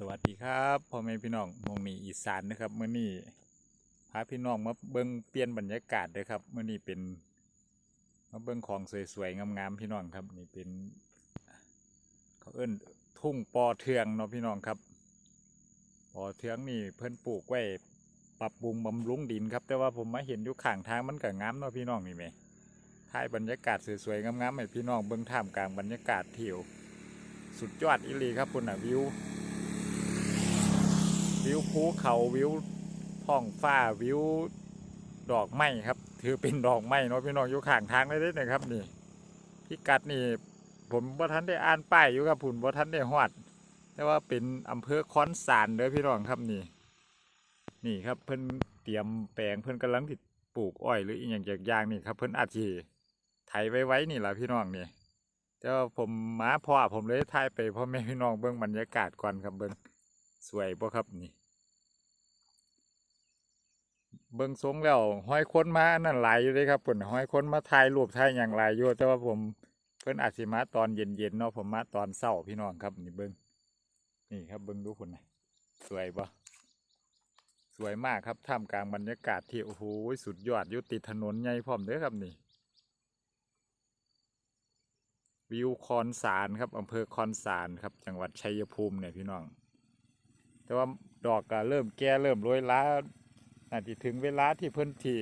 สวัสดีครับพ่อแม่พี่น้องมงนีอีสานนะครับเมื่อนี้พาพี่น้องมาเบิ่งเปลี่ยนบรรยากาศเลยครับเมื่อนี้เป็นมาเบิ่งของสวยๆงามๆพี่น้องครับนี่เป็นเขาเอิ้นทุ่งปอเทืองเนาะพี่น้องครับปอเทืองนี่เพิ่นปลูกไว้ปรับปรุงบำรุงดินครับ แต่ว่าผมมาเห็นอยู่ข้างทางมันก็งามเนาะพี่น้องนี่แหมถ่ายบรรยากาศสวยๆงามๆให้พี่น้องเบิ่งท่ามกลางบรรยากาศที่วสุดยอดอีหลีครับคุณน่ะวิว วิวภูเขาวิวท้องฟ้าวิวดอกไม้ครับ ถือเป็นดอกไม้เนาะพี่น้องอยู่ข้างทางเลยเด้นะครับ นี่พิกัดนี่ ผมว่าท่านได้อ่านป้ายอยู่ครับผมว่าท่านได้ฮอด แต่ว่าเป็นอำเภอคอนสารเด้อพี่น้องครับนี่ นี่ครับเพิ่นเตรียมแปลงเพิ่นกำลังติดปลูกอ้อย หรืออีกอย่างจากอย่างนี่ครับ เพิ่นอาจจะไถไว้ไว้นี่แหละพี่น้องนี่แต่ว่าผมมาพ่อผมเลยถ่ายไปพ่อแม่พี่น้องเบิ่งบรรยากาศก่อนครับเบิ่ง สวยบ่ครับนี่ เบิ่งทรงแล้วห้อยค้นมานั่นหลายอยู่เลยครับเพิ่นห้อยค้นมาถ่ายรูปถ่ายอย่างหลายอยู่แต่ว่าผมเพิ่นอาจสิมาตอนเย็นๆเนาะผมมาตอนเช้าพี่น้องครับนี่เบิ่งนี่ครับเบิ่งดูพุ่นนะสวยบ่สวยมากครับท่ามกลางบรรยากาศที่โอ้โหสุดยอดอยู่ติดถนนใหญ่พร้อมเด้อครับนี่วิวคอนสารครับอำเภอคอนสารครับ จังหวัดชัยภูมิเนี่ยพี่น้อง แต่ว่าดอกก็เริ่มแก่เริ่มโรยล้าน่าจะถึงเวลาที่เพิ่นที่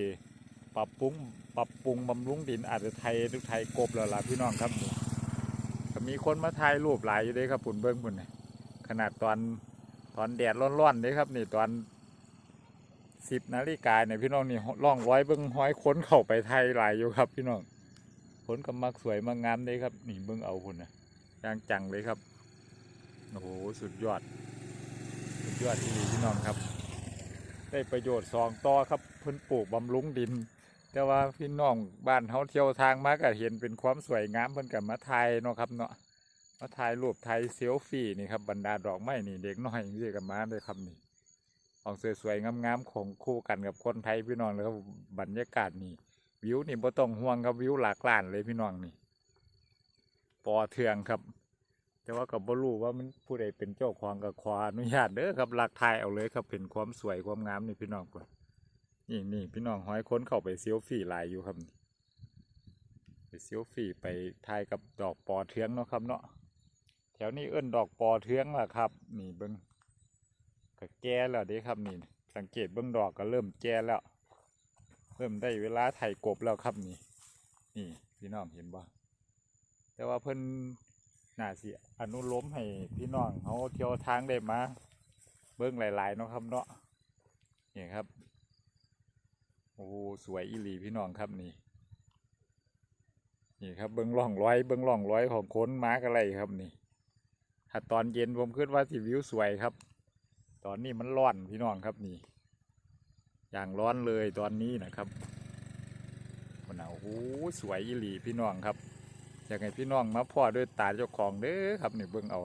ปรับปรุงปรับปรุงบำรุงดินอาจจะไทยทุกไทยกบแล้วล่ะพี่น้องครับมีคนมาถ่ายรูปหลายอยู่เด้ครับปุ่นเบิ้งปุ่นนี่ขนาดตอนตอนแดดร้อนๆเด้ครับ นี่ตอนสิบนาฬิกาเนี่ยพี่น้องนี่ล่องร้อยเบิ้งห้อยค้นเข้าไปไทยหลายอยู่ครับ พี่น้องคนก็มักสวยมากงามเด้ครับ นี่เบิ้งเอาพุ่นนะย่างจังเลยครับโอ้โหสุดยอด ยอดที่ดีพี่น้องครับ ได้ประโยชน์สองต่อครับเพิ่นปลูกบำรุงดิน แต่ว่าพี่น้องบ้านเขาเที่ยวทางมาก็เห็นเป็นความสวยงามเพิ่นกับมาถ่ายเนาะครับเนาะมาถ่ายรูปถ่ายเซลฟี่นี่ครับบรรดาดอกไม้นี่เด็กน้อยนี่กับมาเลยครับนี่ของสวยๆงามๆของคู่กันกับคนไทยพี่น้องเลยครับบรรยากาศนี่วิวนี่บ่ต้องห่วงครับวิวหลากหลานเลยพี่น้องนี่ปอเทืองครับ แต่ว่าก็บ่รู้ว่ามันผู้ใดเป็นเจ้าของกับขออนุญาตเด้อครับหลักทายเอาเลยครับเป็นความสวยความงามนี่พี่น้องก่อนนี่นี่พี่น้องห้อยค้นเข้าไปเซลฟี่ลายอยู่ครับไปเซลฟี่ไปถ่ายกับดอกปอเทืองเนาะครับเนาะแถวนี้เอิ้นดอกปอเทืองล่ะครับ นี่เบิ้งก็แก่แล้วเด้ครับนี่ สังเกตเบิ้งดอกก็เริ่มแก่แล้ว เริ่มได้เวลาไถกบแล้วครับนี่ นี่พี่น้องเห็นบ่แต่ว่าเพิ่น น่าสิอนุโลมให้พี่น้องเขาเที่ยวทางได้มาเบิ้งหลายๆเนาะครับเนาะนี่ครับโอ้สวยอีหลีพี่น้องครับนี่นี่ครับเบิ้งร่องร้อยเบิ้งร่องร้อยของค้นม้ากอะไรครับนี่ถ้าตอนเย็นผมคิดว่าสิวิวสวยครับ ตอนนี้มันร้อนพี่น้องครับนี่ อย่างร้อนเลยตอนนี้นะครับคนเอาโอ้สวยอีหลีพี่น้องครับ อยากให้พี่น้องมาพ่อด้วยตาเจ้าของเด้อครับนี่เบิ่งเอา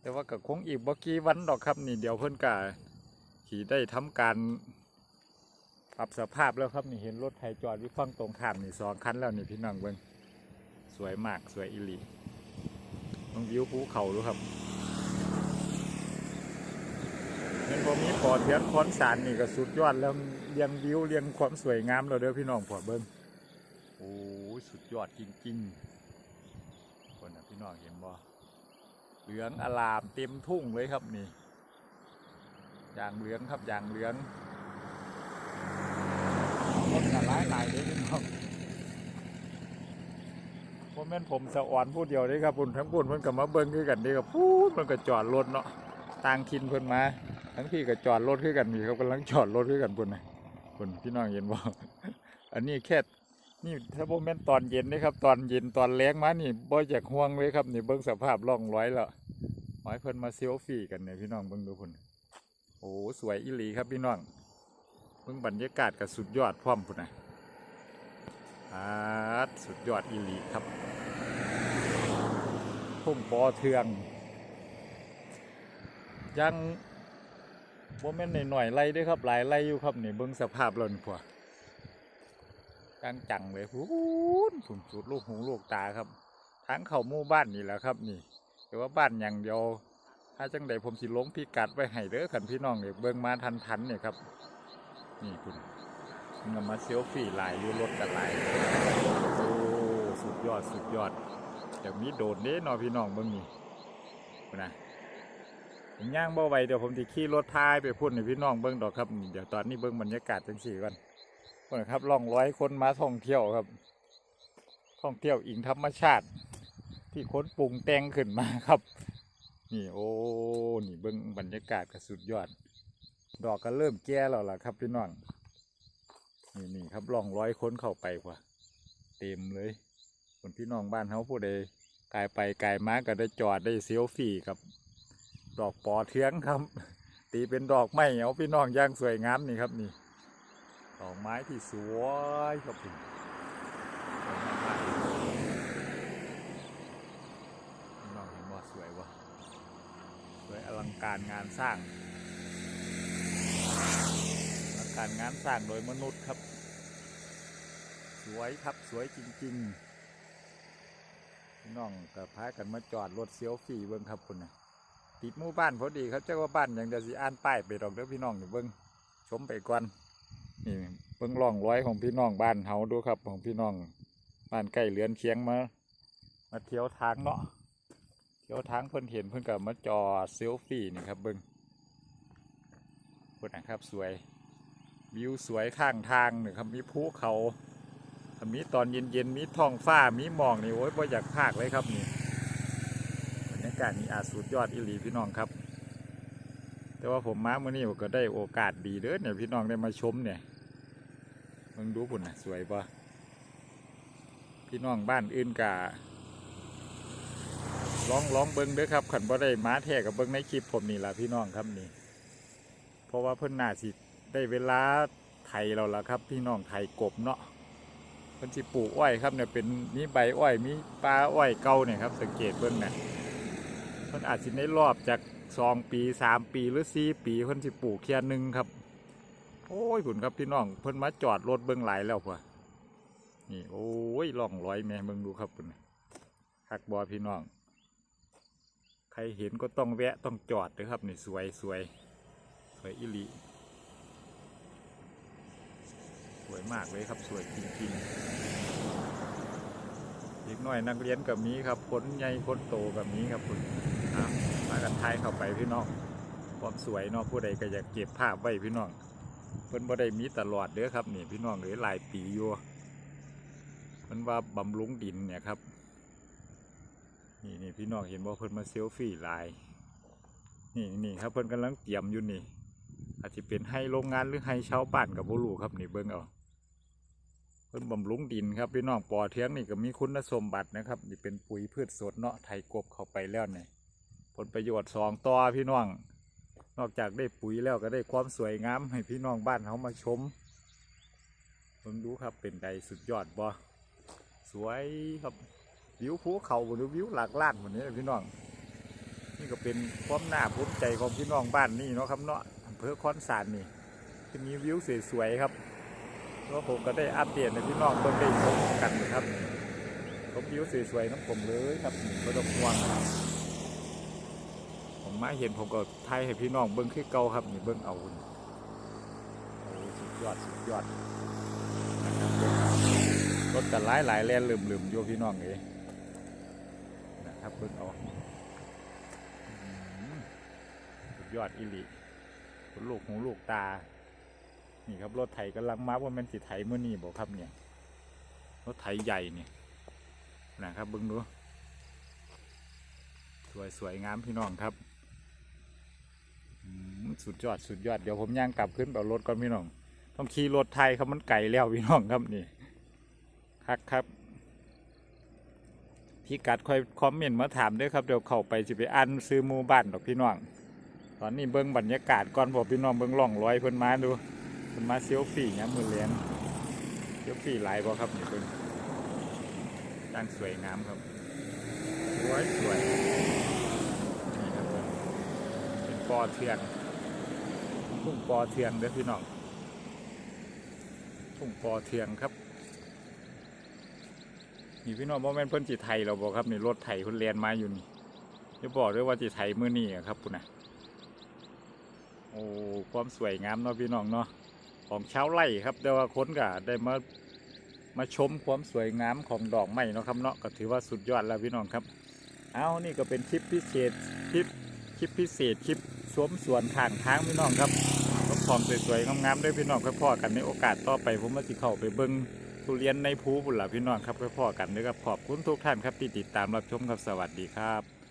แต่ว่าก็คงอีกบ่กี่วันดอกครับ นี่เดี๋ยวเพิ่นก็ขี่ได้ทำการปรับสภาพแล้วครับนี่เห็นรถไถจอดวิฟังตรงข้ามนี่สองคันแล้วนี่พี่น้องเบิ่งสวยมากสวยอีหลีต้องวิวภูเขาดูครับเห็นบ่มีปอเทียนคอนสารนี่ก็สุดยอดแล้วเรียงวิวเรียงความสวยงามแล้วเด้อพี่น้องพอเบิ่งโอ้ สุดยอดจริงๆคนนะพี่น้องเห็นบ่เหลืองอลามเต็มทุ่งเลยครับนี่อย่างเหลืองครับอย่างเหลืองคนหลายหลายเลยพี่น้องผมแม่นผมสะอ่อนผู้เดียวเลยครับพุ่นทั้งพุ่นเพิ่นก็มาเบิ่งคือกันดีครับพูดมันก็จอดรถเนาะต่างถิ่นเพิ่นมา ทั้งพี่ก็จอดรถคือกันนี่ครับกำลังจอดรถคือกันพุ่นนะพุ่นพี่น้องเห็นบ่อันนี้แค่ นี่ถ้าโมเมนตอนเย็นนะครับ ตอนเย็นตอนแรงมานี่บ่อยากห่วงเลยครับนี่เบิ้งสภาพร่องร้อยแล้วหอยเพิ่นมาเซลฟี่กันเนี่ยพี่น้องเบิ้งดูพุ่นโอ้สวยอีหลีครับพี่น้องเบิ้งบรรยากาศก็สุดยอดพร้อมพุ่นนะอาสุดยอดอีหลีครับทุ่งปอเทือง ยังโมเมนหน่อยๆไล่ด้วยครับหลายไล่อยู่ครับนี่เบิ้งสภาพแล้วนี่พวก จังจังเลยพูนสุดสุดลูกหูลูกตาครับทางเขามู่บ้านนี่แหละครับ นี่แต่ว่าบ้านอย่างเดียวถ้าจังใดผมสิลงพิกัดไว้ให้เด้อคันพี่น้องเนี่ยเบิ่งมาทันทันเนี่ยครับ นี่คุณนำมาเซลฟี่หลายยูรถกันหลายโอ้สุดยอดสุดยอดเดี๋ยวมีโดดเด้นาะพี่น้องเบิ่งนี่นะผมย่างบ่ไหวเดี๋ยวผมจะขี่รถพายไปพุ่นให้พี่น้องเบิ่งดอกครับเดี๋ยวตอนนี้เบิ่งบรรยากาศจังสี่ก่อน นะครับล่องร้อยคนมาท่องเที่ยวครับ ท่องเที่ยวอิงธรรมชาติ ที่ค้นปรุงแต่งขึ้นมาครับ นี่โอ้นี่เบิ้งบรรยากาศก็สุดยอด ดอกก็เริ่มแก่แล้วล่ะครับพี่น้องนี่นี่ครับล่องร้อยคนเข้าไปกว่า เต็มเลยคนพี่น้องบ้านเขาผู้ใดกายไปกายมาก็ได้จอดได้เซลฟี่กับ ดอกปอเทืองครับ ตีเป็นดอกไม้เอาพี่น้องย่างสวยงามนี่ครับนี่ ดอกไม้ที่สวยครับพี่สวยมน้องเห็นว่าสวยวะสวยอลังการงานสร้างอลังการงานสร้างโดยมนุษย์ครับ สวยครับสวยจริง ๆ น้องกับพากันมาจอดรถเซลฟี่เบิ้งครับคุณนะติดมู่บ้านพอดีครับเจ้าว่าบ้านอย่างเดียวสิอ่านป้ายไปดอกเด้อพี่น้องนี่เบิ้งชมไปก่อน นี่เบิ้งร่องร้อยของพี่น้องบ้านเฮาดูครับ ของพี่น้องบ้านใกล้เรือนเคียงมา มาเที่ยวทางเนาะเดี๋ยวทางเพิ่นเห็นเพิ่นก็มาจอเซลฟี่นี่ครับเบิ้งเพิ่นนะครับสวยวิวสวยข้างทางหนี่งครับมีภูเขามีตอนเย็นๆมีท้องฟ้ามีหมอกนี่โอ้ยบ่อยากพากเลยครับนี่บรรยากาศนี่อาจสุดยอดอีหลีพี่น้องครับ แต่ว่าผมมาเมื่อนี้ผมก็ได้โอกาสดีเด้อเนี่ยพี่น้องได้มาชมเนี่ย มึงดูพุ่นนะสวยปะพี่น้องบ้านอื่นกะลองลองเบิ้งเด้อครับขันบ่ได้มาแท้กับเบิ้งในคลิปผมนี่ล่ะพี่น้องครับนี่ เพราะว่าเพิ่นน่าสิได้เวลาไถเราละครับ พี่น้องไถกบเนาะเพิ่นสิปลูกอ้อยครับเนี่ยเป็นมีใบอ้อยมีปลาอ้อยเก่าเนี่ยครับสังเกตเบิ่งเนี่ยเพิ่นอาจสิในรอบจากสองปีสามปีหรือสี่ปีเพิ่นสิปลูกแค่ยหนึ่งครับ โอ้ยคุณครับพี่น้องเพิ่นมาจอดรถเบิ่งหลายแล้วพ่ะนี่โอ้ยล่องรอยแม่เบิ่งดูครับคุณคักบอพี่น้อง ใครเห็นก็ต้องแวะต้องจอดเลยครับนี่สวยสวยสวยอิลีสวยมากเลยครับสวยจริงๆเด็กน้อยนักเรียนกับมีครับคนใหญ่คนโตกับมีครับคุณมากันทายเข้าไปพี่น้องความสวยเนาะผู้ใดก็อยากเก็บภาพไว้พี่น้อง พิ่นบ่ได้มีตลอดเด้อครับนี่พี่น้องเอ้ยหลายปีอยู่เพิ่นว่าบำรุงดินเนี่ยครับนี่นี่พี่น้องเห็นว่เพิ่นมาเซลฟี่ลายนี่นี่ครับเพิ่นกำลังเตรียมอยู่นี่ อาจจะเป็นให้โรงงานหรือให้ชาวบ้านกับบุรูครับนี่เบิ่งเอาเพิ่นบำรุงดินครับพี่น้องปอเทียงนี่ก็มีคุณสมบัตินะครับนี่เป็นปุ๋ยพืชสดเนาะไถกบเข้าไปแล้วเนี่ยผลประโยชน์สองต่อพี่น้อง นอกจากได้ปุ๋ยแล้วก็ได้ความสวยงามให้พี่น้องบ้านเขามาชมเบิ่งดูครับเป็นใดสุดยอดบ่สวยครับวิวภูเขาหรือวิวหลักลานวันนี้พี่น้อง นี่ก็เป็นความน่าภูมิใจของพี่น้องบ้านนี่เนาะครับเนาะอำเภอคอนสานนี่จะมีวิวสวยๆครับแล้วผมก็ได้อัปเดตในพี่น้องเบิ่งได้ชมกันนะครับชมวิวสวยๆน้ำผมเลยครับนี่ไม่ต้องห่วง ผมมาเห็นผมก็ไทยให้พี่น้องเบิ่งคือเก่าครับนี่เบิ่งเอาคุณโอ้สุดยอดสุดยอดรับเบิ่งเอารถกันหลายหลายแลนลืมลืมๆอยู่พี่น้องเอ้ยนะครับเพิ่งเอาสุดยอดอิลิลูกหูลูกตา นี่ครับรถไถกำลังมาว่ามันสิไถเมื่อนี้บอกครับเนี่ยรถไถใหญ่เนี่ยนะครับเบิ้งดูสวยสวยงามพี่น้องครับ สุดยอดสุดยอดเดี๋ยวผมย่างกลับขึ้นไปเอารถก่อนพี่น้อง ต้องขี่รถไทยครับมันไกลแล้วพี่น้องครับนี่ครับครับพี่กัดคอยคอมเมนต์มาถามด้วยครับเดี๋ยวเข้าไปสิไปอ่านซื้อมูบ้านดอกพี่น้องตอนนี้เบิ้งบรรยากาศก่อนบอกพี่น้องเบิ้งล่องรอยเพิ่นมาดูเพิ่นมาเซลฟี่เนี่ยมือเลี้ยงเซลฟี่หลายบ่ครับนี่เบิ้งด้านสวยงามครับสวยสวยนี่ครับเพิ่นเป็นป อเทืองทุ่งปอเทืองเด้อพี่น้องทุ่งปอเทืองครับนี่พี่น้องบ่แม่นเพิ่นสิไทยเราบ่ครับนี่รถไถเพิ่นแล่นมาอยู่นี่จะบอกด้วยว่าจิไทยมือนี่ครับคุณนะโอ้ความสวยงามเนาะพี่น้องเนาะของเช้าไร่ครับแต่ว่าค้นก็ได้มามาชมความสวยงามของดอกไม้เนาะครับเนาะก็ถือว่าสุดยอดแล้วพี่น้องครับ เอานี่ก็เป็นคลิปพิเศษคลิป ลิปพิเศษคลิปสวมสวนข้างทางพี่น้องครับก็พร้อมสวยๆงามๆด้วยพี่น้องค่อยพ่อกันในโอกาสต่อไปผมมาสิเข้าไปเบิ้งทุเรียนในภูบุญหละพี่น้องครับค่อยพ่อกันด้วยครับขอบคุณทุกท่านครับที่ติดตามรับชมครับสวัสดีครับ